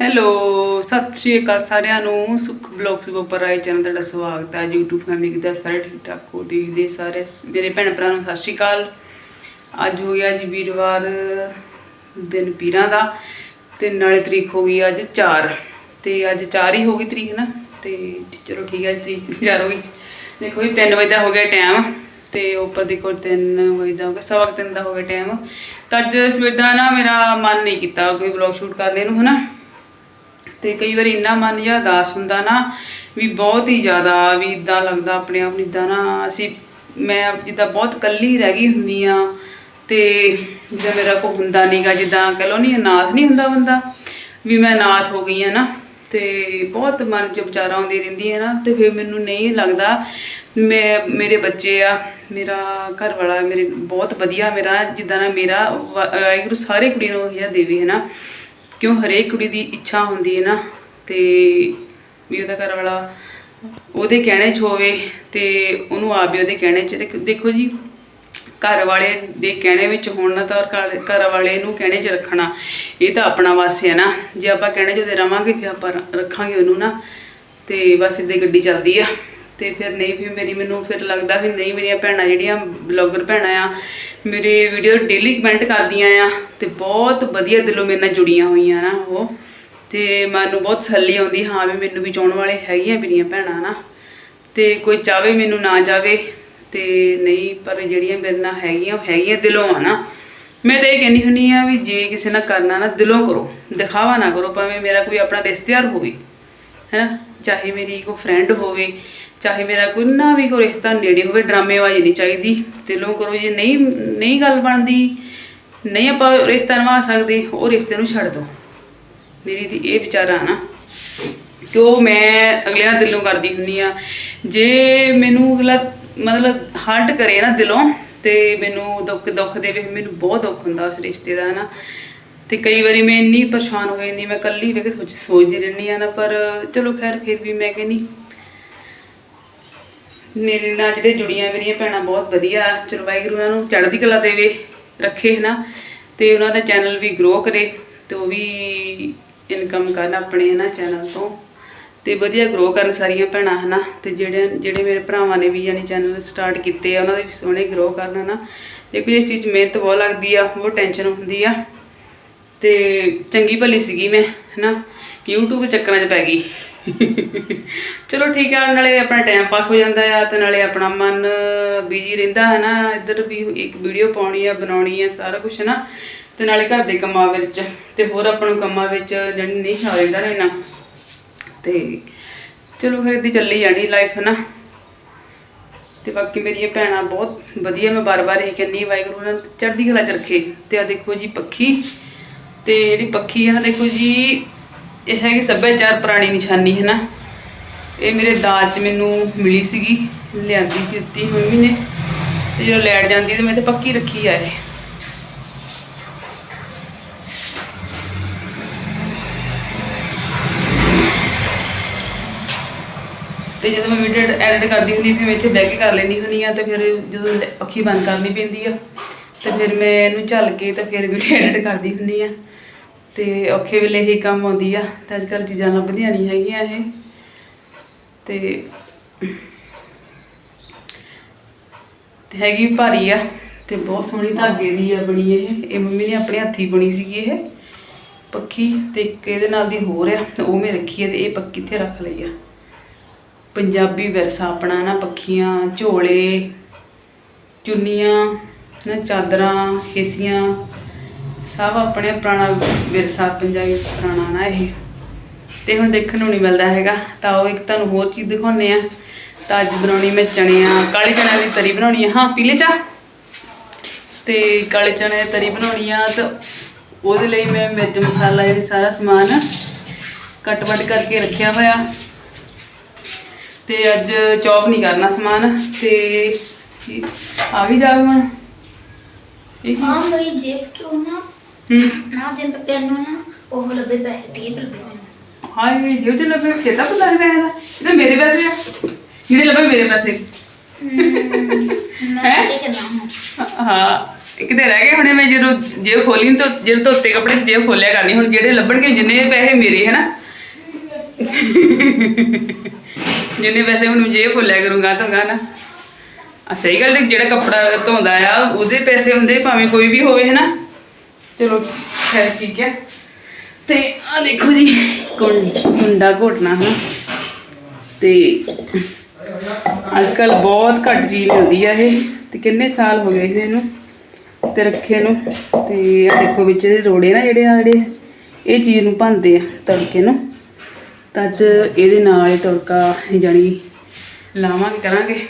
Hello, ਸਤਿ ਸ਼੍ਰੀ ਅਕਾਲ ਸਾਰਿਆਂ ਨੂੰ। ਸੁਖ ਬਲੌਗਸ ਉੱਪਰ ਆਏ ਚੈਨਲ ਤੁਹਾਡਾ ਸਵਾਗਤ ਹੈ। YouTube ਫੈਮਿਲੀ ਦਾ ਸਾਰੇ ਠੀਕ ਠਾਕ ਹੋ? ਦੇਖਦੇ ਸਾਰੇ ਮੇਰੇ ਭੈਣ ਭਰਾ ਨੂੰ ਸਤਿ ਸ਼੍ਰੀ ਅਕਾਲ। ਅੱਜ ਹੋ ਗਿਆ ਜੀ ਵੀਰਵਾਰ, ਦਿਨ ਪੀਰਾਂ ਦਾ ਤੇ ਨਾਲੇ ਤਰੀਕ ਹੋ ਗਈ ਅੱਜ 4 ਤੇ ਅੱਜ 4 ਹੀ ਹੋ ਗਈ ਤਰੀਕ ਨਾ, ਤੇ ਚਲੋ ਠੀਕ ਹੈ ਜੀ 4 ਹੋ ਗਈ। ਦੇਖੋ ਜੀ 3 ਵਜੇ ਦਾ ਹੋ ਗਿਆ ਟਾਈਮ ਤੇ ਉੱਪਰ ਦੇਖੋ 3 ਵਜੇ ਦਾ ਹੋ ਗਿਆ, ਸਵਾ ਕੁ ਤਿੰਨ ਦਾ ਹੋ ਗਿਆ ਟਾਈਮ ਤਾਂ ਅੱਜ ਸਵੇਰ ਦਾ ਨਾ ਮੇਰਾ ਮਨ ਨਹੀਂ ਕੀਤਾ ਕੋਈ ਵਲੌਗ ਸ਼ੂਟ ਕਰਨੇ ਨੂੰ, ਹਨਾ? ਤੇ ਕਈ ਵਾਰੀ ਇੰਨਾ ਮਨ ਜਿਹਾ ਉਦਾਸ ਹੁੰਦਾ ਨਾ ਵੀ ਬਹੁਤ ਹੀ ਜ਼ਿਆਦਾ ਵੀ ਇਦਾਂ ਲੱਗਦਾ ਆਪਣੇ ਆਪ ਨੂੰ ਇਦਾਂ ਨਾ ਅਸੀਂ, ਮੈਂ ਜਿੱਦਾਂ ਬਹੁਤ ਇਕੱਲੀ ਰਹਿ ਗਈ ਹੁੰਦੀ ਆ ਤੇ ਜਿੱਦਾਂ ਮੇਰਾ ਕੋਈ ਹੁੰਦਾ ਨਹੀਂਗਾ ਜਿੱਦਾਂ ਕਹ ਲੋ ਨਹੀਂ ਅਨਾਥ ਨਹੀਂ ਹੁੰਦਾ ਬੰਦਾ, ਵੀ ਮੈਂ ਅਨਾਥ ਹੋ ਗਈ ਆ ਨਾ, ਤੇ ਬਹੁਤ ਮਨ ਚ ਵਿਚਾਰਾਂ ਆਉਂਦੀ ਰਹਿੰਦੀ ਹੈ ਨਾ, ਤੇ ਫਿਰ ਮੈਨੂੰ ਨਹੀਂ ਲੱਗਦਾ ਮੈਂ, ਮੇਰੇ ਬੱਚੇ ਆ, ਮੇਰਾ ਘਰ ਵਾਲਾ ਮੇਰੇ, ਬਹੁਤ ਵਧੀਆ ਮੇਰਾ, ਜਿੱਦਾਂ ਨਾ ਮੇਰਾ ਵਾ- ਵਾਹਿਗੁਰੂ ਸਾਰੇ ਕੁੜੀਆਂ ਨੂੰ ਇਹ ਦੇਵੇ, ਹੈ ਨਾ। ਕਿਉਂ ਹਰੇਕ ਕੁੜੀ ਦੀ ਇੱਛਾ ਹੁੰਦੀ ਹੈ ਨਾ? ਤੇ ਵੀ ਉਹਦਾ ਘਰ ਵਾਲਾ ਉਹਦੇ ਕਹਿਣੇ 'ਚ ਹੋਵੇ ਤੇ ਉਹਨੂੰ ਆਪ ਵੀ ਉਹਦੇ ਕਹਿਣੇ 'ਚ। ਦੇਖੋ ਜੀ ਘਰ ਵਾਲੇ ਦੇ ਕਹਿਣੇ ਵਿੱਚ ਹੋਣਾ ਤਾਂ ਘਰ ਘਰ ਵਾਲੇ ਨੂੰ ਕਹਿਣੇ 'ਚ ਰੱਖਣਾ, ਇਹ ਤਾਂ ਆਪਣਾ ਵਾਸ ਹੈ ਨਾ। ਜੇ ਆਪਾਂ ਕਹਿਣੇ 'ਚ ਉਹਦੇ ਰਵਾਂਗੇ, ਫਿਰ ਆਪਾਂ ਰੱਖਾਂਗੇ ਉਹਨੂੰ ਨਾ। ਤੇ ਬਸ ਇੱਦਾਂ ਗੱਡੀ ਚੱਲਦੀ ਆ। ਤੇ ਫਿਰ ਨਹੀਂ, ਫਿਰ ਮੇਰੀ ਮੈਨੂੰ ਫਿਰ ਲੱਗਦਾ ਵੀ ਨਹੀਂ, ਮੇਰੀਆਂ ਭੈਣਾਂ ਜਿਹੜੀਆਂ ਬਲੌਗਰ ਭੈਣਾਂ ਆ, ਮੇਰੇ ਵੀਡੀਓ ਡੇਲੀ ਕਮੈਂਟ ਕਰਦੀਆਂ ਆ ਤੇ ਬਹੁਤ ਵਧੀਆ ਦਿਲੋਂ ਮੇਰੇ ਨਾਲ ਜੁੜੀਆਂ ਹੋਈਆਂ ਨਾ ਉਹ। ਤੇ ਮੈਨੂੰ ਬਹੁਤ ਸੱਲੀ ਆਉਂਦੀ, ਹਾਂ ਵੀ ਮੈਨੂੰ ਵੀ ਚਾਹੁਣ ਵਾਲੇ ਹੈਗੀਆਂ ਮੇਰੀਆਂ ਭੈਣਾਂ ਨਾ। ਤੇ ਕੋਈ ਚਾਵੇ ਮੈਨੂੰ, ਨਾ ਜਾਵੇ ਤੇ ਨਹੀਂ, ਪਰ ਜਿਹੜੀਆਂ ਮੇਰੇ ਨਾਲ ਹੈਗੀਆਂ, ਉਹ ਹੈਗੀਆਂ ਦਿਲੋਂ ਆ ਨਾ। ਮੈਂ ਤਾਂ ਇਹ ਕਹਿੰਦੀ ਹੁੰਨੀ ਆ ਵੀ ਜੇ ਕਿਸੇ ਨਾਲ ਕਰਨਾ ਨਾ, ਦਿਲੋਂ ਕਰੋ, ਦਿਖਾਵਾ ਨਾ ਕਰੋ, ਭਾਵੇਂ ਮੇਰਾ ਕੋਈ ਆਪਣਾ ਰਿਸ਼ਤੇਦਾਰ ਹੋਵੇ ਹੈ ਚਾਹੇ ਮੇਰੀ ਕੋਈ ਫਰੈਂਡ ਹੋਵੇ ਚਾਹੇ ਮੇਰਾ ਕੋਈ ਨਾ ਵੀ ਕੋਈ ਰਿਸ਼ਤਾ ਨੇੜੇ ਹੋਵੇ, ਡਰਾਮੇਬਾਜ਼ੀ ਨਹੀਂ ਚਾਹੀਦੀ। ਦਿਲੋਂ ਕਰੋ ਜੇ ਨਹੀਂ ਨਹੀਂ ਗੱਲ ਬਣਦੀ, ਨਹੀਂ ਆਪਾਂ ਰਿਸ਼ਤਾ ਨਿਭਾ ਸਕਦੇ, ਉਹ ਰਿਸ਼ਤੇ ਨੂੰ ਛੱਡ ਦਿਓ ਮੇਰੀ ਦੀ ਇਹ ਵਿਚਾਰਾ ਨਾ ਕਿ ਉਹ ਮੈਂ ਅਗਲੇ ਨਾਲ ਦਿਲੋਂ ਕਰਦੀ ਹੁੰਨੀ ਆ। ਜੇ ਮੈਨੂੰ ਅਗਲਾ ਮਤਲਬ ਹਰਟ ਕਰੇ ਨਾ ਦਿਲੋਂ, ਤੇ ਮੈਨੂੰ ਦੁੱਖ ਦੁੱਖ ਦੇਵੇ ਮੈਨੂੰ ਬਹੁਤ ਦੁੱਖ ਹੁੰਦਾ ਉਸ ਰਿਸ਼ਤੇ ਦਾ ਨਾ ਤੇ ਕਈ ਵਾਰੀ ਮੈਂ ਇੰਨੀ ਪਰੇਸ਼ਾਨ ਹੋ ਜਾਂਦੀ, ਮੈਂ ਇਕੱਲੀ ਵੇਖ ਕੇ ਸੋਚ ਸੋਚਦੀ ਰਹਿੰਦੀ ਆ ਨਾ, ਪਰ ਚਲੋ ਖੈਰ, ਫਿਰ ਵੀ ਮੈਂ ਕਹਿੰਦੀ ਮੇਰੇ ਨਾਲ ਜਿਹੜੇ ਜੁੜੀਆਂ ਮੇਰੀਆਂ ਭੈਣਾਂ ਬਹੁਤ ਵਧੀਆ। ਚਲੋ ਵਾਹਿਗੁਰੂ ਉਹਨਾਂ ਨੂੰ ਚੜ੍ਹਦੀ ਕਲਾ ਦੇਵੇ, ਰੱਖੇ ਹੈ ਨਾ ਤੇ ਉਹਨਾਂ ਦਾ ਚੈਨਲ ਵੀ ਗਰੋ ਕਰੇ ਤੇ ਉਹ ਵੀ ਇਨਕਮ ਕਰਨ ਆਪਣੇ ਨਾ ਚੈਨਲ ਤੋਂ। ਤੇ ਵਧੀਆ ਗਰੋ ਕਰਨ ਸਾਰੀਆਂ ਭੈਣਾਂ ਹਨਾ। ਤੇ ਜਿਹੜੇ ਜਿਹੜੇ ਮੇਰੇ ਭਰਾਵਾਂ ਨੇ ਵੀ ਯਾਨੀ ਚੈਨਲ ਸਟਾਰਟ ਕੀਤੇ ਆ, ਉਹਨਾਂ ਦੇ ਵੀ ਸੋਹਣੇ ਗਰੋ ਕਰਨ ਹਨਾ। ਦੇਖੋ ਇਸ ਚੀਜ਼ 'ਚ ਮਿਹਨਤ ਬਹੁਤ ਲੱਗਦੀ ਆ, ਬਹੁਤ ਟੈਨਸ਼ਨ ਹੁੰਦੀ ਆ। ਤੇ ਚੰਗੀ ਭਲੀ ਸੀਗੀ ਮੈਂ ਹਨਾ। YouTube ਦੇ ਚੱਕਰਾਂ 'ਚ ਪੈ ਗਈ। ਚਲੋ ਠੀਕ ਆ, ਨਾਲੇ ਆਪਣਾ ਟਾਈਮ ਪਾਸ ਹੋ ਜਾਂਦਾ ਆ ਤੇ ਨਾਲੇ ਆਪਣਾ ਮਨ ਬਿਜ਼ੀ ਰਹਿੰਦਾ ਹੈ ਨਾ, ਇੱਧਰ ਵੀ ਇੱਕ ਵੀਡੀਓ ਪਾਉਣੀ ਆ, ਬਣਾਉਣੀ ਆ, ਸਾਰਾ ਕੁਝ ਨਾ, ਤੇ ਨਾਲੇ ਘਰ ਦੇ ਕੰਮਾਂ ਵਿੱਚ, ਤੇ ਹੋਰ ਆਪਾਂ ਨੂੰ ਕੰਮਾਂ ਵਿੱਚ ਜਿਹੜੀ ਨਹੀਂ ਖਾ ਰਹਿੰਦਾ ਰਹਿਣਾ। ਤੇ ਚਲੋ ਫਿਰ ਇੱਦੀ ਚੱਲੀ ਜਾਣੀ ਲਾਈਫ ਨਾ ਤੇ ਬਾਕੀ ਮੇਰੀਆਂ ਭੈਣਾਂ ਬਹੁਤ ਵਧੀਆ, ਮੈਂ ਬਾਰ-ਬਾਰ ਇਹ ਕਹਿੰਦੀ ਵਾਹਿਗੁਰੂ ਉਹਨਾਂ ਚੜ੍ਹਦੀ ਕਲਾ ਚ ਰੱਖੇ। ਤੇ ਆ ਦੇਖੋ ਜੀ ਪੱਖੀ, ਤੇ ਜਿਹੜੀ ਪੱਖੀ ਹੈ ਦੇਖੋ ਜੀ ਇਹ ਹੈਗੀ ਸੱਭਿਆਚਾਰ ਪੁਰਾਣੀ ਨਿਸ਼ਾਨੀ, ਹੈ ਨਾ? ਇਹ ਮੇਰੇ ਦਾਜ ਚ ਮੈਨੂੰ ਮਿਲੀ ਸੀਗੀ, ਲਿਆਂਦੀ ਸੀ ਦਿੱਤੀ ਮੰਮੀ ਨੇ। ਤੇ ਜਦੋਂ ਲੈਟ ਜਾਂਦੀ ਤੇ ਮੈਂ ਤੇ ਪੱਕੀ ਰੱਖੀ ਆ ਇਹ। ਤੇ ਜਦੋਂ ਮੈਂ ਵੀਡੀਓ ਐਡਿਟ ਕਰਦੀ ਹੁੰਦੀ, ਫਿਰ ਮੈਂ ਇੱਥੇ ਬਹਿ ਕੇ ਕਰ ਲੈਂਦੀ ਹੁੰਦੀ ਆ ਤੇ ਫਿਰ ਜਦੋਂ ਲੈ- ਅੱਖੀ ਬੰਦ ਕਰਨੀ ਪੈਂਦੀ ਆ, ਤੇ ਫਿਰ ਮੈਂ ਇਹਨੂੰ ਝੱਲ ਕੇ ਤੇ ਫਿਰ ਵੀਡੀਓ ਐਡਿਟ ਕਰਦੀ ਹੁੰਦੀ ਆ। ਤੇ ਔਖੇ ਵੇਲੇ ਹੀ ਕੰਮ ਆਉਂਦੀ ਆ ਤੇ ਅੱਜ ਕੱਲ੍ਹ ਚੀਜ਼ਾਂ ਲੱਭਦੀਆਂ ਨਹੀਂ ਹੈਗੀਆਂ ਇਹ। ਤੇ ਤੇ ਹੈਗੀ ਭਾਰੀ ਆ ਤੇ ਬਹੁਤ ਸੋਹਣੀ ਧਾਗੇ ਦੀ ਆ ਬਣੀ ਇਹ। ਇਹ ਮੰਮੀ ਨੇ ਆਪਣੇ ਹੱਥੀ ਬਣੀ ਸੀਗੀ ਇਹ ਪੱਖੀ ਤੇ ਇੱਕ ਇਹਦੇ ਨਾਲ ਦੀ ਹੋਰ ਆ ਤੇ ਉਹ ਮੈਂ ਰੱਖੀ ਆ ਤੇ ਇਹ ਪੱਕੀ ਇੱਥੇ ਰੱਖ ਲਈ ਆ। ਪੰਜਾਬੀ ਵਿਰਸਾ ਆਪਣਾ ਨਾ ਪੱਖੀਆਂ, ਝੋਲੇ, ਚੁੰਨੀਆਂ, ਨਾ ਚਾਦਰਾਂ, ਖੇਸੀਆਂ। ਸਭ ਆਪਣੇ ਪੁਰਾਣਾ ਵਿਰਸਾ ਪੰਜਾਬੀ ਪੁਰਾਣਾ ਨਾ ਇਹ। ਤੇ ਹੁਣ ਦੇਖਣ ਨੂੰ ਨਹੀਂ ਮਿਲਦਾ ਹੈਗਾ। ਤਾਂ ਉਹ ਇੱਕ ਤੁਹਾਨੂੰ ਹੋਰ ਚੀਜ਼ ਦਿਖਾਉਂਦੇ ਆ ਤਾਂ ਅੱਜ ਬਣਾਉਣੀ ਮੈਂ ਚਣਿਆਂ, ਕਾਲੇ ਚਣਿਆਂ ਦੀ ਤਰੀ ਬਣਾਉਣੀ ਆ। ਹਾਂ, ਪੀਲੇ ਚਾਹ। ਤੇ ਕਾਲੇ ਚਣੇ ਦੀ ਤਰੀ ਬਣਾਉਣੀ ਆ। ਤਾਂ ਉਹਦੇ ਲਈ ਮੈਂ ਮਿਰਚ ਮਸਾਲਾ ਇਹ ਸਾਰਾ ਸਮਾਨ ਕੱਟ ਵੱਟ ਕਰਕੇ ਰੱਖਿਆ ਹੋਇਆ। ਤੇ ਅੱਜ ਚੌਪ ਨਹੀਂ ਕਰਨਾ ਸਮਾਨ। ਤੇ ਆ ਵੀ ਜਾਵੇ ਹੁਣ। ਇਹ ਹਾਂ, ਮੇਰੀ ਜੇਬ ਚੋਂ ਨਾ ਹੂੰ। ਨਾ ਦੇ ਤੈਨੂੰ ਨਾ ਉਹ ਲੱਭੇ ਪੈਸੇ 30 ਰੁਪਏ ਮੈਨੂੰ ਹਾਏ ਇਹ ਤੇ ਲੱਭੇ ਕਿਤਾ ਪਤਾ ਨਹੀਂ ਪੈਸਾ ਇਹ ਤਾਂ ਮੇਰੇ ਪੈਸੇ ਆ। ਜਿਹੜੇ ਲੱਭੇ ਮੇਰੇ ਪੈਸੇ। ਮੈਂ ਹੈਂ? ਤੇ ਕਰਨਾ ਹਾਂ ਹਾਂ ਕਿਤੇ ਰਹਿ ਗਏ ਹੁਣੇ ਮੈਂ ਜਦੋਂ ਜੇ ਖੋਲੀ ਤਾਂ ਜਿਹੜੇ ਧੋਤੇ ਕੱਪੜੇ ਜੇ ਖੋਲਿਆ ਕਰਨੀ ਹੁਣ ਜਿਹੜੇ ਲੱਭਣਗੇ ਜਿੰਨੇ ਪੈਸੇ ਮੇਰੇ ਹਨਾ? ਜਿੰਨੇ ਪੈਸੇ ਹੁਣ ਜੇ ਖੋਲਿਆ ਕਰੂੰਗਾ ਤਾਂ ਗਾ ਨਾ ਆ ਸਹੀ ਗੱਲ ਹੈ ਜਿਹੜਾ ਕੱਪੜਾ ਧੋਂਦਾ ਆ ਉਹਦੇ ਪੈਸੇ ਹੁੰਦੇ ਭਾਵੇਂ ਕੋਈ ਵੀ ਹੋਵੇ ਹਨਾ? ਚਲੋ ਖੈਰ ਠੀਕ ਹੈ ਤੇ ਆ ਦੇਖੋ ਜੀ ਕੁੰ- ਕੁੰਡਾ ਘੋਟਣਾ ਹਨਾ। ਤੇ ਅੱਜ ਕੱਲ ਬਹੁਤ ਘੱਟ ਚੀਜ਼ ਮਿਲਦੀ ਆ ਇਹ। ਤੇ ਕਿੰਨੇ ਸਾਲ ਹੋ ਗਏ ਸੀ ਇਹਨੂੰ ਤੇ ਰੱਖੇ ਨੂੰ। ਤੇ ਆ ਦੇਖੋ ਵਿੱਚ ਇਹਦੇ ਰੋੜੇ ਨਾ ਜਿਹੜੇ ਆ, ਜਿਹੜੇ ਇਹ ਚੀਜ਼ ਨੂੰ ਭੰਦੇ ਆ ਤੜਕੇ ਨੂੰ। ਤਾਂ ਅੱਜ ਇਹਦੇ ਨਾਲ ਇਹ ਤੜਕਾ ਜਾਣੀ ਲਾਵਾਂਗੇ, ਕਰਾਂਗੇ।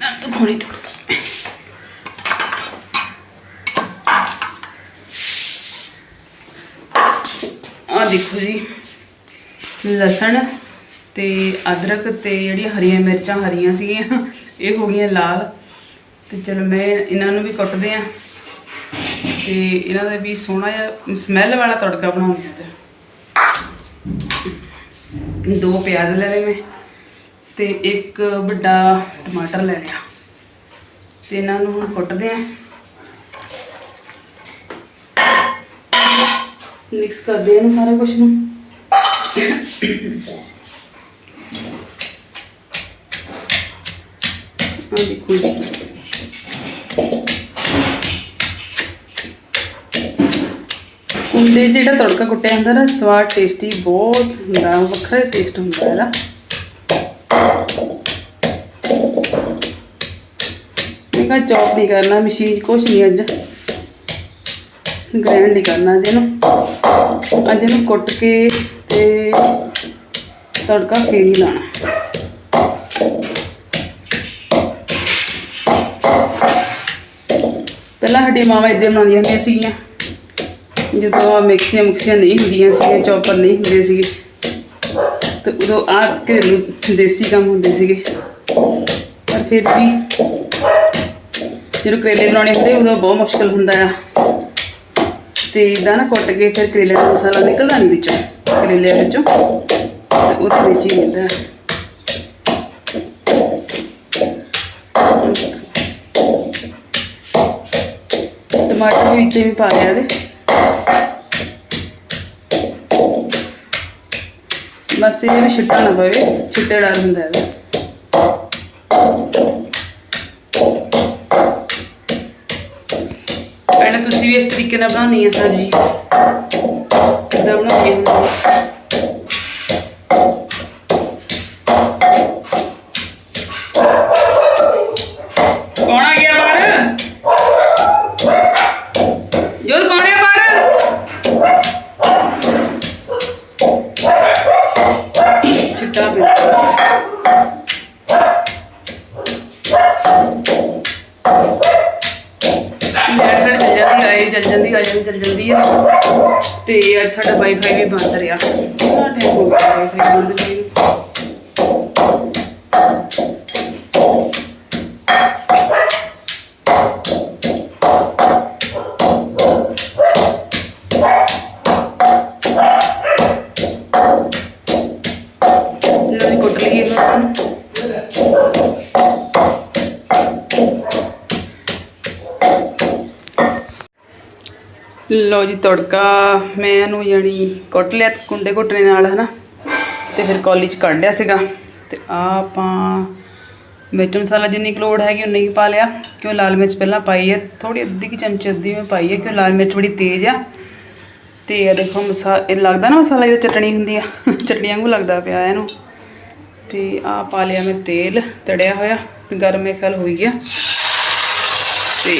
ਨਾ ਤੂੰ ਖੋਣੀ ਤੂੰ। ਆ ਦੇਖੋ ਜੀ, ਲਸਣ ਤੇ ਅਦਰਕ ਤੇ ਜਿਹੜੀਆਂ ਹਰੀਆਂ ਮਿਰਚਾਂ ਹਰੀਆਂ ਸੀਗੀਆਂ, ਇਹ ਹੋ ਗਈਆਂ ਲਾਲ। ਤੇ ਚਲੋ ਮੈਂ ਇਹਨਾਂ ਨੂੰ ਵੀ ਕੁੱਟਦੇ ਆ। ਤੇ ਇਹਨਾਂ ਦਾ ਵੀ ਸੋਹਣਾ ਜਿਹਾ ਸਮੈਲ ਵਾਲਾ ਤੜਕਾ ਬਣਾਉਂਦੇ ਅੱਜ। ਦੋ ਪਿਆਜ਼ ਲੈ ਲਏ ਮੈਂ ਤੇ ਇੱਕ ਵੱਡਾ ਟਮਾਟਰ ਲੈ ਲਿਆ। ਤੇ ਇਹਨਾਂ ਨੂੰ ਹੁਣ ਕੁੱਟਦੇ ਆ। ਮਿਕਸ ਕਰਦੇ ਆ ਇਹਨੂੰ ਸਾਰਾ ਕੁਝ ਨੂੰ। ਆ ਦੇਖੋ ਜੀ ਜਿਹੜਾ ਤੜਕਾ ਕੁੱਟਿਆ ਹੁੰਦਾ ਨਾ, ਸਵਾਦ ਟੇਸਟੀ ਬਹੁਤ ਹੁੰਦਾ, ਵੱਖਰਾ ਟੇਸਟ ਹੁੰਦਾ ਇਹਦਾ। ਮੈਂ ਕਿਹਾ ਚੌਪ ਨਹੀਂ ਕਰਨਾ ਮਸ਼ੀਨ ਕੁਛ ਨਹੀਂ ਅੱਜ। ਗ੍ਰੈਂਡ ਨਹੀਂ ਕਰਨਾ ਅੱਜ ਇਹਨੂੰ ਅੱਜ ਇਹਨੂੰ ਕੁੱਟ ਕੇ ਤੇ ਤੜਕਾ ਫੇਰ ਹੀ ਲਾਣਾ ਪਹਿਲਾਂ ਸਾਡੀਆਂ ਮਾਵਾਂ ਇਦਾਂ ਬਣਾਉਂਦੀਆਂ ਹੁੰਦੀਆਂ ਸੀਗੀਆਂ। ਜਦੋਂ ਆ ਮਿਕਸੀਆਂ ਮੁਕਸੀਆਂ ਨਹੀਂ ਹੁੰਦੀਆਂ ਸੀਗੀਆਂ, ਚੌਪਰ ਨਹੀਂ ਹੁੰਦੇ ਸੀਗੇ। ਤੇ ਉਦੋਂ ਆ ਘਰੇਲੂ ਦੇਸੀ ਕੰਮ ਹੁੰਦੇ ਸੀਗੇ। ਪਰ ਫਿਰ ਵੀ ਜਦੋਂ ਕਰੇਲੇ ਬਣਾਉਣੇ ਹੁੰਦੇ, ਉਦੋਂ ਬਹੁਤ ਮੁਸ਼ਕਲ ਹੁੰਦਾ ਆ। ਤੇ ਨਾ ਕੁੱਟ ਕੇ ਫਿਰ ਕਰੇਲੇ ਦਾ ਮਸਾਲਾ ਨਿਕਲਦਾ ਨਹੀਂ ਵਿੱਚੋਂ, ਕਰੇਲੇ ਵਿੱਚੋਂ। ਤੇ ਉਹਦੇ ਵਿੱਚ ਹੀ ਰਹਿੰਦਾ ਟਮਾਟਰ ਵੀ ਵਿੱਚ ਹੀ ਪਾ ਲਿਆ ਇਹਦੇ ਬਸ ਇਹ ਵੀ ਛਿੱਟਾ ਨਾ ਪਵੇ, ਛਿੱਟੇ ਡਰ ਹੁੰਦਾ ਇਹਦਾ। ਤੁਸੀਂ ਵੀ ਇਸ ਤਰੀਕੇ ਨਾਲ ਲਓ ਜੀ ਤੜਕਾ ਮੈਂ ਇਹਨੂੰ ਯਾਨੀ ਕੁੱਟ ਲਿਆ ਕੁੰਡੇ ਘੁੱਟਣੇ ਨਾਲ, ਹਨਾ? ਤੇ ਫਿਰ ਕੌਲੀ 'ਚ ਕੱਢ ਲਿਆ ਸੀਗਾ। ਤੇ ਆ ਆਪਾਂ ਮਿਰਚ ਮਸਾਲਾ ਜਿੰਨੀ ਕੁ ਲੋੜ ਹੈਗੀ ਉਨੀ ਹੀ ਪਾ ਲਿਆ। ਕਿਉਂ ਲਾਲ ਮਿਰਚ ਪਹਿਲਾਂ ਪਾਈ ਹੈ ਥੋੜੀ ਅੱਧੀ ਕਿ ਚਮਚੇ ਅੱਧੀ ਮੈਂ ਪਾਈ ਹੈ ਕਿਉਂ ਲਾਲ ਮਿਰਚ ਬੜੀ ਤੇਜ਼ ਆ। ਤੇ ਇਹ ਦੇਖੋ ਮਸਾ, ਇਹ ਲੱਗਦਾ ਨਾ ਮਸਾਲਾ ਇਹ ਚਟਣੀ ਹੁੰਦੀ ਆ। ਚਟਣੀ ਵਾਂਗੂ ਲੱਗਦਾ ਪਿਆ ਇਹਨੂੰ। ਤੇ ਆ ਪਾ ਲਿਆ ਮੈਂ ਤੇਲ, ਤੜਿਆ ਹੋਇਆ। ਗਰਮੇ ਖਲ ਹੋਈ ਗਿਆ। ਤੇ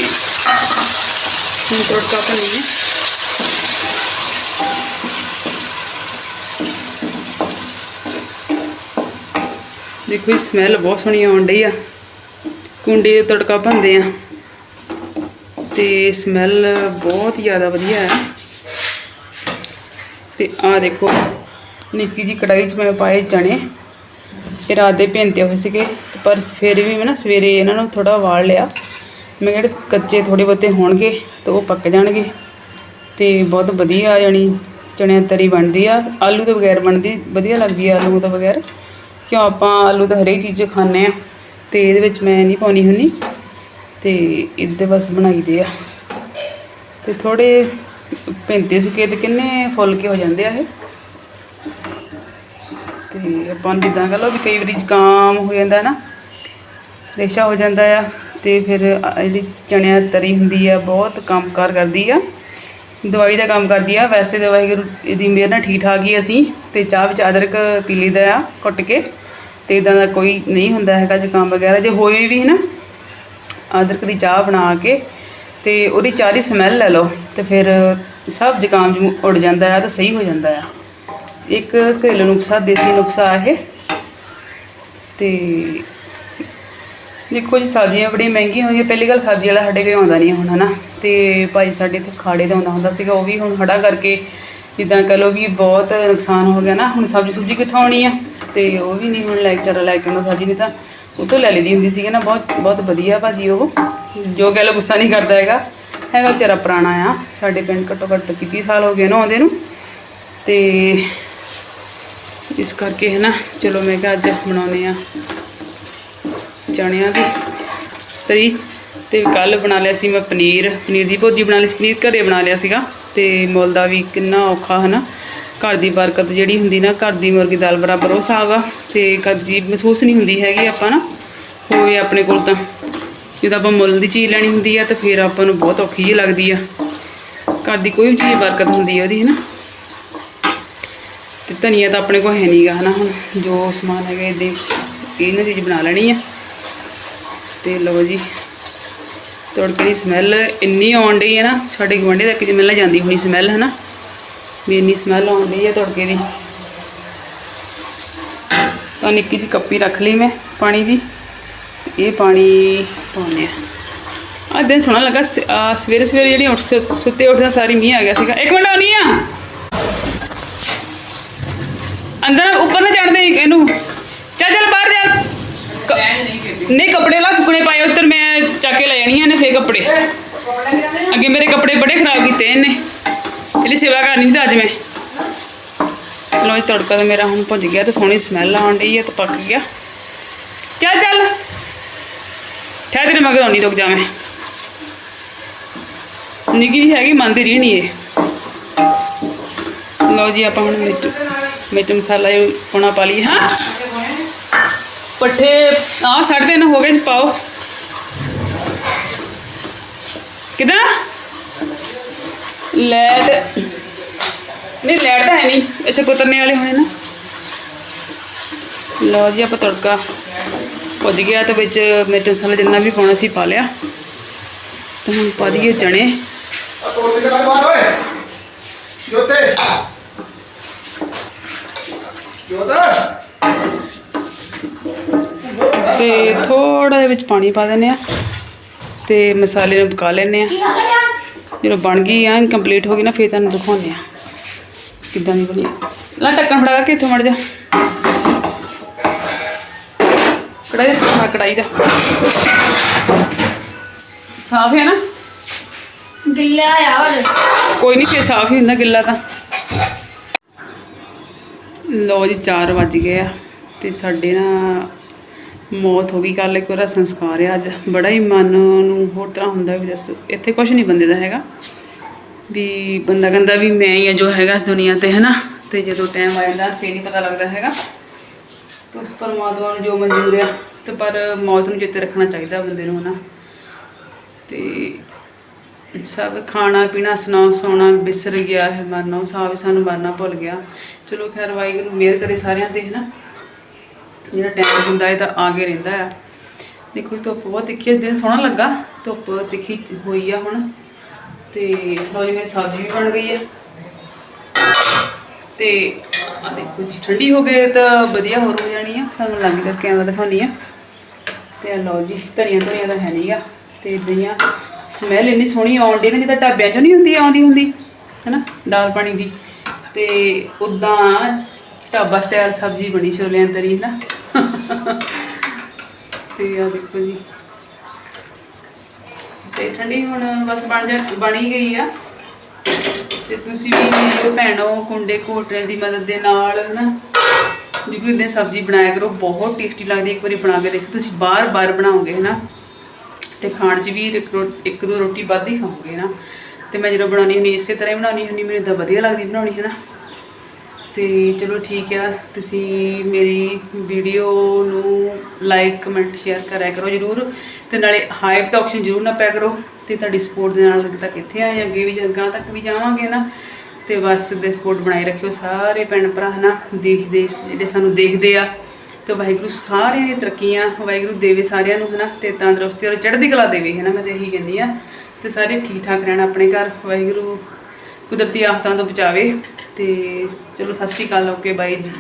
ਹੁਣ ਤੜਕਾ ਭੰਨੀ ਦੇਖੋ ਇਹ ਸਮੈਲ ਬਹੁਤ ਸੋਹਣੀ ਆਉਣ ਡਈ ਆ। ਕੁੰਡੇ ਦੇ ਤੜਕਾ ਭੰਦੇ ਆ। ਤੇ ਸਮੈਲ ਬਹੁਤ ਜ਼ਿਆਦਾ ਵਧੀਆ ਹੈ ਤੇ ਆ ਦੇਖੋ, ਨਿੱਕੀ ਜੀ ਕੜਾਈ 'ਚ ਮੈਂ ਪਾਏ ਚਣੇ ਇਹ ਰਾਤ ਦੇ ਭਿੰਤੇ ਹੋਏ ਸੀਗੇ, ਪਰ ਫਿਰ ਵੀ ਮੈਂ ਨਾ ਸਵੇਰੇ ਇਹਨਾਂ ਨੂੰ ਥੋੜਾ ਵਾਲ ਲਿਆ। ਮੈਂ ਜਿਹੜੇ ਕੱਚੇ ਥੋੜੇ ਬਹੁਤੇ ਹੋਣਗੇ, ਤਾਂ ਉਹ ਪੱਕ ਜਾਣਗੇ। ਤੇ ਬਹੁਤ ਵਧੀਆ ਜਾਣੀ ਚਣਿਆਂ ਤਰੀ ਬਣਦੀ ਆ। ਆਲੂ ਤੋਂ ਬਗੈਰ ਬਣਦੀ, ਵਧੀਆ ਲੱਗਦੀ ਆ ਆਲੂ ਤੋਂ ਬਗੈਰ। ਕਿਉਂ ਆਪਾਂ ਆਲੂ ਤਾਂ ਹਰੇਕ ਚੀਜ਼ 'ਚ ਖਾਂਦੇ ਆ ਤੇ ਇਹਦੇ ਵਿੱਚ ਮੈਂ ਨਹੀਂ ਪਾਉਣੀ ਹੁੰਨੀ ਤੇ ਇਹਦੇ ਬਸ ਬਣਾਈਦੇ ਆ। ਤੇ ਥੋੜੇ ਪੈਂਤੇ ਸੁਕੇ ਤੇ ਕਿੰਨੇ ਫੁੱਲ ਕੇ ਹੋ ਜਾਂਦੇ ਆ ਇਹ। ਤੇ ਆਪਾਂ ਨੂੰ ਜਿੱਦਾਂ ਕਹ ਲਓ ਵੀ ਕਈ ਵਾਰੀ ਜ਼ੁਕਾਮ ਹੋ ਜਾਂਦਾ ਨਾ, ਰੇਸ਼ਾ ਹੋ ਜਾਂਦਾ ਆ ਤੇ ਫਿਰ ਇਹਦੀ ਚਣਿਆ ਤਰੀ ਹੁੰਦੀ ਆ, ਬਹੁਤ ਕੰਮ ਕੰਮਕਾਰ ਕਰਦੀ ਆ। ਦਵਾਈ ਦਾ ਕੰਮ ਕਰਦੀ ਆ। ਵੈਸੇ ਤਾਂ ਵਾਹਿਗੁਰੂ ਇਹਦੀ ਮਿਹਰ ਨਾਲ ਠੀਕ ਠਾਕ ਹੀ ਅਸੀਂ। ਤੇ ਚਾਹ ਵਿੱਚ ਅਦਰਕ ਪੀ ਲਈਦਾ ਆ ਕੁੱਟ ਕੇ। ਤੇ ਇਦਾਂ ਦਾ ਕੋਈ ਨਹੀਂ ਹੁੰਦਾ ਹੈਗਾ ਜ਼ੁਕਾਮ ਵਗੈਰਾ। ਜੇ ਹੋਏ ਵੀ ਹੈ ਨਾ ਅਦਰਕ ਦੀ ਚਾਹ ਬਣਾ ਕੇ ਤੇ ਉਹਦੀ ਚਾਹ ਦੀ ਸਮੈਲ ਲੈ ਲਓ ਤੇ ਫਿਰ ਸਭ ਜ਼ੁਕਾਮ ਜਮੂ ਉੜ ਜਾਂਦਾ ਆ ਤੇ ਸਹੀ ਹੋ ਜਾਂਦਾ ਆ। ਇੱਕ ਘਰੇਲੂ ਨੁਸਖਾ, ਦੇਸੀ ਨੁਸਖਾ ਇਹ। ਤੇ ਦੇਖੋ ਜੀ, ਸਬਜ਼ੀਆਂ ਬੜੀਆਂ ਮਹਿੰਗੀਆਂ ਹੋ ਗਈਆਂ ਪਹਿਲੀ ਗੱਲ ਸਬਜ਼ੀ ਵਾਲਾ ਸਾਡੇ ਕੋਲ ਆਉਂਦਾ ਨਹੀਂ ਹੁਣ, ਹਨਾ। ਤੇ ਭਾਈ ਸਾਡੇ ਇੱਥੇ ਖਾੜੇ ਦਾ ਆਉਂਦਾ ਹੁੰਦਾ ਸੀਗਾ, ਉਹ ਵੀ ਹੁਣ ਹੜਾ ਕਰਕੇ ਜਿੱਦਾਂ ਕਹ ਲਓ ਵੀ ਬਹੁਤ ਨੁਕਸਾਨ ਹੋ ਗਿਆ ਨਾ, ਹੁਣ ਸਬਜ਼ੀ ਸੁਬਜ਼ੀ ਕਿੱਥੋਂ ਆਉਣੀ ਆ? ਤੇ ਉਹ ਵੀ ਨਹੀਂ ਹੁਣ ਲੈ ਕੇ, ਚੱਲ ਲੈ ਕੇ ਆਉਂਦਾ ਸਬਜ਼ੀ ਨਹੀਂ ਤਾਂ ਉਹ ਤੋਂ ਲੈ ਲਈਦੀ ਹੁੰਦੀ ਸੀਗੀ ਨਾ, ਬਹੁਤ ਬਹੁਤ ਵਧੀਆ ਭਾਜੀ ਉਹ, ਜੋ ਕਹਿ ਲਓ ਗੁੱਸਾ ਨਹੀਂ ਕਰਦਾ ਹੈਗਾ। ਹੈਗਾ ਵਿਚਾਰਾ ਪੁਰਾਣਾ ਆ, ਸਾਡੇ ਪਿੰਡ ਘੱਟੋ ਘੱਟ 30 ਸਾਲ ਹੋ ਗਏ ਨਾ ਆਉਂਦੇ ਨੂੰ। ਤੇ ਇਸ ਕਰਕੇ ਹੈ ਨਾ ਚਲੋ ਮੈਂ ਕਿਹਾ ਅੱਜ ਬਣਾਉਨੇ ਆ ਚਣਿਆਂ ਦੀ ਤਰੀ। ਤੇ ਕੱਲ ਬਣਾ ਲਿਆ ਸੀ ਮੈਂ ਪਨੀਰ ਪਨੀਰ ਦੀ ਭੁਰਜੀ ਬਣਾ ਲਈ ਸੀ, ਪਨੀਰ ਘਰੇ ਬਣਾ ਲਿਆ ਸੀਗਾ ਤੇ ਮੁੱਲ ਦਾ ਵੀ ਕਿੰਨਾ ਔਖਾ ਹਨਾ। ਘਰ ਦੀ ਬਰਕਤ ਜਿਹੜੀ ਹੁੰਦੀ ਨਾ, ਘਰ ਦੀ ਮੁਰਗੀ ਦਾਲ ਬਰਾਬਰ ਉਹ ਸਾਗ ਆ ਤੇ ਕਦੀ ਮਹਿਸੂਸ ਨਹੀਂ ਹੁੰਦੀ ਹੈਗੀ ਆਪਾਂ ਨਾ ਹੋਵੇ ਆਪਣੇ ਕੋਲ ਤਾਂ। ਜਦੋਂ ਆਪਾਂ ਮੁੱਲ ਦੀ ਚੀਜ਼ ਲੈਣੀ ਹੁੰਦੀ ਆ ਤਾਂ ਫਿਰ ਆਪਾਂ ਨੂੰ ਬਹੁਤ ਔਖੀ ਜਿਹੀ ਲੱਗਦੀ ਆ। ਘਰ ਦੀ ਕੋਈ ਵੀ ਚੀਜ਼ ਬਰਕਤ ਹੁੰਦੀ ਆ ਉਹਦੀ ਹਨਾ। ਤੇ ਧਨੀਆ ਤਾਂ ਆਪਣੇ ਕੋਲ ਹੈ ਨਹੀਂਗਾ ਹਨਾ ਹੁਣ, ਜੋ ਸਮਾਨ ਹੈਗਾ ਇਹਦੇ, ਇਹਨਾਂ ਚੀਜ਼ ਬਣਾ ਲੈਣੀ ਆ। ਤੇ ਲਓ ਜੀ। ਤੜਕੇ ਦੀ ਸਮੈਲ ਇੰਨੀ ਆਉਣ ਡਈ ਹੈ ਨਾ, ਸਾਡੇ ਗੁਆਂਢੀ ਤੱਕ ਜਿਵੇਂ ਨਾ ਜਾਂਦੀ ਹੋਣੀ ਸਮੈਲ ਹੈ ਨਾ ਵੀ ਇੰਨੀ ਸਮੈਲ ਆਉਣ ਡਈ ਹੈ ਤੜਕੇ ਦੀ। ਤਾਂ ਨਿੱਕੀ ਜਿਹੀ ਕੱਪੀ ਰੱਖ ਲਈ ਮੈਂ ਪਾਣੀ ਦੀ ਇਹ ਪਾਣੀ ਪਾਉਂਦੇ ਆ ਅੱਜ ਦਿਨ ਸੋਹਣਾ ਲੱਗਾ ਸਵੇਰੇ ਸਵੇਰੇ ਜਿਹੜੀ ਉੱਠ, ਸੁ- ਸੁੱਤੇ ਉੱਠਦਾ ਸਾਰੀ ਮੀਂਹ ਆ ਗਿਆ ਸੀਗਾ। ਇੱਕ ਮਿੰਟ, ਆਉਣੀ ਆ। ਅੰਦਰ, ਉੱਪਰ ਨਾ ਚੜਦੇ ਇਹਨੂੰ ਚੱਲ ਚੱਲ ਬਾਹਰ ਚੱਲ ਕ- ਨਹੀਂ, ਕੱਪੜੇ ਲਾ, ਸੁੱਕਣੇ ਪਾਏ ਉੱਤਰ ਮੈਂ ਚੱਕ ਕੇ ਲੈ ਜਾਣੀਆਂ ਨੇ ਫੇਰ ਕੱਪੜੇ। ਅੱਗੇ ਮੇਰੇ ਕੱਪੜੇ ਬੜੇ ਖਰਾਬ ਕੀਤੇ ਇਹਨੇ। ਇਹਦੀ ਸੇਵਾ ਕਰਨੀ ਸੀ ਅੱਜ ਮੈਂ। ਲੋ ਇਹ ਤੜਕਾ ਤਾਂ ਮੇਰਾ ਹੁਣ ਭੁੱਜ ਗਿਆ ਤੇ ਸੋਹਣੀ ਸਮੈਲ ਆਉਣ ਡਈ ਹੈ ਤੇ ਪੱਕ ਗਿਆ। ਚੱਲ ਚੱਲ। ਠਹਿਰ ਤੇਰੇ ਮਗਰ, ਆਉਣੀ, ਰੁਕ ਜਾ ਮੈਂ। ਨਿੱਕੀ ਜੀ ਹੈਗੀ, ਮੰਨਦੀ ਰਹੀ ਨਹੀਂ ਇਹ। ਲਓ ਜੀ, ਆਪਾਂ ਹੁਣ ਮਿਰਚ ਮਿਰਚ ਮਸਾਲਾ ਇਹ ਪਾਉਣਾ ਪਾ ਲਈ ਹਾਂ। ਪੱਠੇ ਆ ਸਾਢੇ ਤਿੰਨ ਹੋ ਗਏ ਜੀ, ਪਾਓ। ਕਿਦਾਂ? ਲੈਟ। ਨਹੀਂ ਲੈਟ ਤਾਂ ਹੈ ਨਹੀਂ। ਅੱਛਾ ਕੁਤਰਨੇ ਵਾਲੇ ਹੋਣੇ ਨਾ। ਲਓ ਜੀ ਆਪਾਂ ਤੜਕਾ ਭੁੱਜ ਗਿਆ ਤੇ ਵਿੱਚ ਮਿਰਚ ਮਸਾਲਾ ਜਿੰਨਾ ਵੀ ਪਾਉਣਾ ਸੀ ਪਾ ਲਿਆ। ਤੇ ਹੁਣ ਪਾ ਦਈਏ ਚਣੇ ਜੋਤੇ। ਜੋਤਾ। ਤੇ ਥੋੜਾ ਜਿਹਾ ਵਿੱਚ ਪਾਣੀ ਪਾ ਦਿੰਦੇ ਆ ਤੇ ਮਸਾਲੇ ਨੂੰ ਪਕਾ ਲੈਂਦੇ ਆ ਜਦੋਂ ਬਣ ਗਈ ਆ ਕੰਪਲੀਟ ਹੋ ਗਈ ਨਾ ਫੇਰ ਤੁਹਾਨੂੰ ਦਿਖਾਉਂਦੇ ਆ ਕਿੱਦਾਂ ਦੀ ਬਣੀ। ਲੈ ਢੱਕਣ ਫੜਾ ਕੇ ਇੱਥੋਂ ਮੜ ਜਾ ਕੜਾਈ ਦਾ ਹਾਂ ਕੜਾਈ ਦਾ। ਸਾਫ਼ ਹੈ ਨਾ? ਗਿੱਲਾ ਆ ਹੋਰ। ਕੋਈ ਨਹੀਂ ਫੇਰ ਸਾਫ਼ ਹੀ ਹੁੰਦਾ ਗਿੱਲਾ ਤਾਂ। ਲੋ ਜੀ 4 ਵੱਜ ਗਏ ਆ ਤੇ ਸਾਡੇ ਨਾ ਮੌਤ ਹੋ ਗਈ ਕੱਲ ਇੱਕ ਉਹਦਾ ਸੰਸਕਾਰ ਆ ਅੱਜ। ਬੜਾ ਹੀ ਮਨ ਨੂੰ ਹੋਰ ਤਰ੍ਹਾਂ ਹੁੰਦਾ ਵੀ ਦੱਸ, ਇੱਥੇ ਕੁਝ ਨਹੀਂ ਬੰਦੇ ਦਾ ਹੈਗਾ। ਵੀ ਬੰਦਾ ਕਹਿੰਦਾ ਵੀ ਮੈਂ ਹੀ ਆ ਜੋ ਹੈਗਾ ਇਸ ਦੁਨੀਆ ਤੇ ਹੈ ਨਾ ਤੇ ਜਦੋਂ ਟਾਈਮ ਆ ਜਾਂਦਾ, ਫੇਰ ਨਹੀਂ ਪਤਾ ਲੱਗਦਾ ਹੈਗਾ। ਤੇ ਉਸ ਪਰਮਾਤਮਾ ਨੂੰ ਜੋ ਮਨਜ਼ੂਰ ਆ, ਤੇ ਪਰ ਮੌਤ ਨੂੰ ਜਿੱਤੇ ਰੱਖਣਾ ਚਾਹੀਦਾ ਬੰਦੇ ਨੂੰ, ਹਨਾ? ਤੇ ਸਭ ਖਾਣਾ ਪੀਣਾ ਸੁਣਾ ਸੋਣਾ ਵਿਸਰ ਗਿਆ ਹੈ ਮਰਨਾ ਸਾਹ ਵੀ ਸਾਨੂੰ ਮਰਨਾ ਭੁੱਲ ਗਿਆ। ਚਲੋ ਖੈਰ, ਵਾਹਿਗੁਰੂ ਮਿਹਰ ਕਰੇ ਸਾਰਿਆਂ ਤੇ, ਹਨਾ? ਜਿਹੜਾ ਟਾਈਮ ਹੁੰਦਾ ਹੈ ਤਾਂ ਆ ਕੇ ਰਹਿੰਦਾ ਆ। ਦੇਖੋ ਧੁੱਪ ਬਹੁਤ ਤਿੱਖੀ ਹੈ ਦਿਨ ਸੋਹਣਾ ਲੱਗਾ, ਧੁੱਪ ਤਿੱਖੀ ਹੋਈ ਆ ਹੁਣ। ਤੇ ਲੋ ਜੀ, ਮੇਰੀ ਸਬਜ਼ੀ ਵੀ ਬਣ ਗਈ ਹੈ ਤੇ ਆ ਦੇਖੋ ਜੀ, ਠੰਡੀ ਹੋ ਗਈ ਤਾਂ ਵਧੀਆ ਹੋਰ ਹੋ ਜਾਣੀ ਆ। ਤੁਹਾਨੂੰ ਲੱਗ ਕਰਕੇ ਕੈਮਰਾ ਦਿਖਾਉਣੀ ਆ। ਤੇ ਆ ਲਓ ਜੀ, ਧਨੀਆ ਧਨੀਆ ਤਾਂ ਹੈ ਨਹੀਂਗਾ ਤੇ ਦਈਆਂ ਸਮੈਲ ਇੰਨੀ ਸੋਹਣੀ ਆਉਣ ਦੀ ਨਾ, ਜਿੱਦਾਂ ਢਾਬਿਆਂ 'ਚੋਂ ਨਹੀਂ ਹੁੰਦੀ, ਆਉਂਦੀ ਹੁੰਦੀ, ਹੈਨਾ, ਦਾਲ ਪਾਣੀ ਦੀ। ਤੇ ਉਦਾਂ ਢਾਬਾ ਸਟਾਈਲ ਸਬਜ਼ੀ ਬਣੀ ਛੋਲਿਆਂ ਤਰੀ ਨਾ ਤੇ ਆ ਦੇਖੋ ਜੀ। ਤੇ ਠੰਡੀ ਹੁਣ ਬਸ ਬਣ ਜਾ ਬਣ ਗਈ ਆ। ਤੇ ਤੁਸੀਂ ਵੀ ਮੇਰੇ ਭੈਣੋ, ਕੁੰਡੇ ਕੋਟਰੇ ਦੀ ਮਦਦ ਦੇ ਨਾਲ ਹਨਾ, ਜਿਵੇਂ ਇਦਾਂ ਸਬਜ਼ੀ ਬਣਾਇਆ ਕਰੋ, ਬਹੁਤ ਟੇਸਟੀ ਲੱਗਦੀ ਇੱਕ ਵਾਰੀ ਬਣਾ ਕੇ ਦੇਖੋ, ਤੁਸੀਂ ਬਾਰ-ਬਾਰ ਬਣਾਓਗੇ ਹਨਾ। ਤੇ ਖਾਣ 'ਚ ਵੀ ਇੱਕ ਦੋ ਰੋਟੀ ਵੱਧ ਹੀ ਖਾਓਗੇ ਹਨਾ। ਤੇ ਮੈਂ ਜਦੋਂ ਬਣਾਉਣੀ ਹੁੰਦੀ ਇਸੇ ਤਰ੍ਹਾਂ ਹੀ ਬਣਾਉਣੀ ਹੁੰਦੀ ਮੈਨੂੰ ਤਾਂ ਵਧੀਆ ਲੱਗਦੀ ਬਣਾਉਣੀ ਹੈ ਤੇ ਚਲੋ ਠੀਕ ਆ, ਤੁਸੀਂ ਮੇਰੀ ਵੀਡੀਓ ਨੂੰ ਲਾਈਕ ਕਮੈਂਟ ਸ਼ੇਅਰ ਕਰਿਆ ਕਰੋ ਜਰੂਰ ਤੇ ਨਾਲੇ ਹਾਈਪ ਦਾ ਆਪਸ਼ਨ ਜਰੂਰ ਨਾ ਪਿਆ ਕਰੋ ਤੇ ਤੁਹਾਡੀ ਸਪੋਰਟ ਦੇ ਨਾਲ ਅੱਗੇ ਤੱਕ ਇੱਥੇ ਆਏ, ਅੱਗੇ ਵੀ ਜਗ੍ਹਾ ਤੱਕ ਵੀ ਜਾਵਾਂਗੇ ਨਾ, ਤੇ ਬਸ ਦੇ ਸਪੋਰਟ ਬਣਾਈ ਰੱਖਿਓ ਸਾਰੇ ਭੈਣ ਭਰਾ, ਹਨਾ, ਦੇਖਦੇ, ਜਿਹੜੇ ਸਾਨੂੰ ਦੇਖਦੇ ਆ, ਤੇ ਵਾਹਿਗੁਰੂ ਸਾਰਿਆਂ ਦੀਆਂ ਤਰੱਕੀਆਂ ਵਾਹਿਗੁਰੂ ਦੇਵੇ ਸਾਰਿਆਂ ਨੂੰ, ਹਨਾ, ਤੇ ਤੰਦਰੁਸਤੀ ਔਰ ਚੜ੍ਹਦੀ ਕਲਾ ਦੇਵੇ, ਹਨਾ, ਮੈਂ ਤੇ ਇਹੀ ਕਹਿੰਦੀ ਆ, ਤੇ ਸਾਰੇ ਠੀਕ ਠਾਕ ਰਹਿਣਾ ਆਪਣੇ ਘਰ, ਵਾਹਿਗੁਰੂ ਕੁਦਰਤੀ ਆਫਤਾਂ ਤੋਂ ਬਚਾਵੇ। ਤੇ ਚਲੋ ਸਤਿ ਸ਼੍ਰੀ ਅਕਾਲ ਓਕੇ ਬਾਈ ਜੀ।